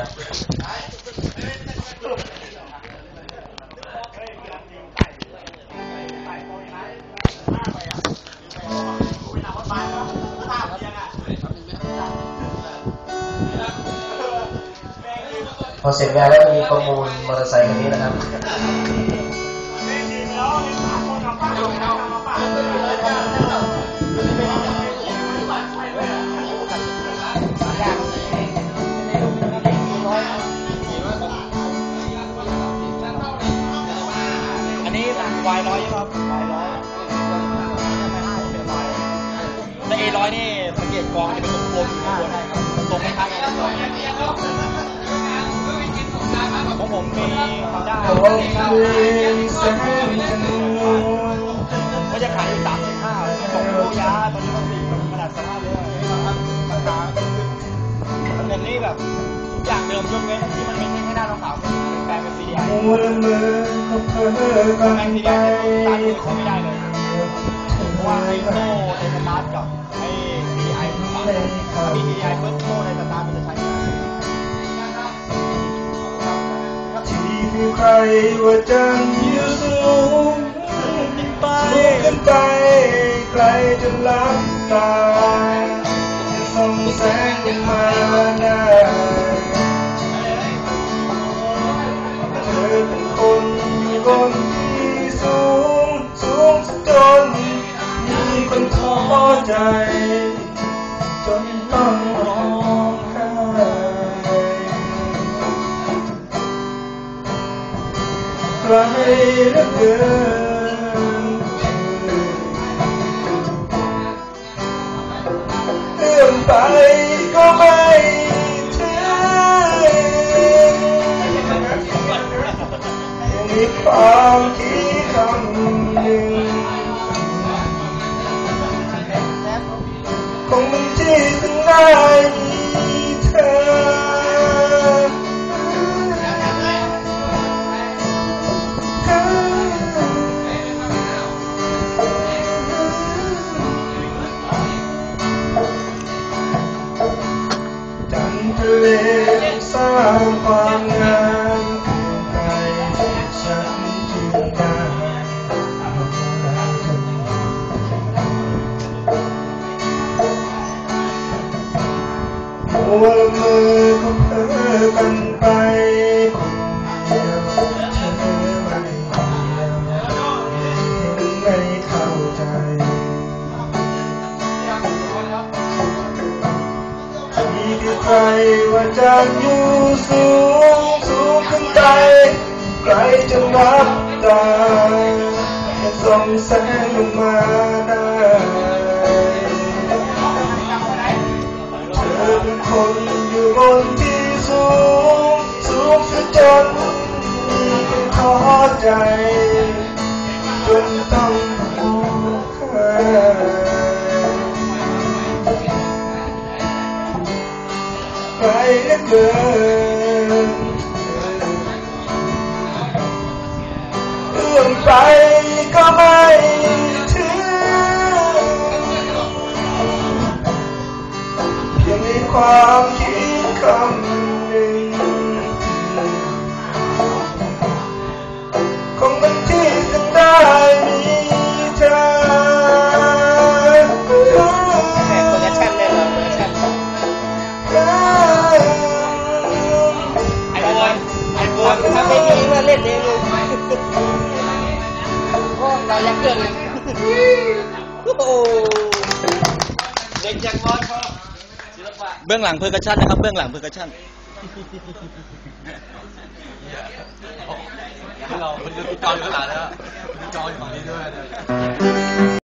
พอเสร็จงานแล้วมีประมูลมอเตอร์ไซค์คันนี้นะครับ วายร้อยครับวายร้อยแล้วเอร้อยนี่สังเกตกองจะเป็นกลมๆข้างบนตรงไม่ทันของผมมีฮอนด้าก็จะขายอยู่สามสิบห้าของโอยาตอนนี้มันสี่ขนาดสภาพเลยราคาเงินนี่แบบอย่างเดิมยกเว้นที่มันไม่ใช่แค่หน้าขาวแปลงเป็น CDI มูลมือ ก็เพ้อกัแม็กนซีไดียสตาร์ทมือเขาไม่ได้เลยเพราะว่าไอ้โซ่ในสตาร์ทกับไอ้ CDI ถ้ามี CDI เพิ่มโซ่ในสตาร์ทมันจะใช้ที่มีใครว่าจันอยู่สูงสูงขึ้นไปไกลจนลับตาจะส่องแสงลงมาได้ มีคนท้อใจ จนต้องร้องไห้ไกลเหลือเกินเอื้อมไปก็ไม่ถึงมีความคิดคำ คงเป็นที่ข้างหน้ มือเพ้อกันไปคนเดียวเธอไม่เดียวไม่เข้าใจมีที่ใครว่าจะอยู่สูงสูงขึ้นไปใครจะรับได้ส่งแสงลงมาได้ ใจ จนต้องร้องไห้ไกลเหลือเกินเอื้อมไปก็ไม่ถึงยังมีความคิดคำ เล่นเองลูกเรายักเกินเลยโอ้เด็กยังน้อยเขาเบื้องหลังเพอร์กชั่นนะครับ เบื้องหลังเพอร์กชั่นเราเป็นจออยู่ขนางหลังแล้วจออยู่ฝั่งนี้ด้วย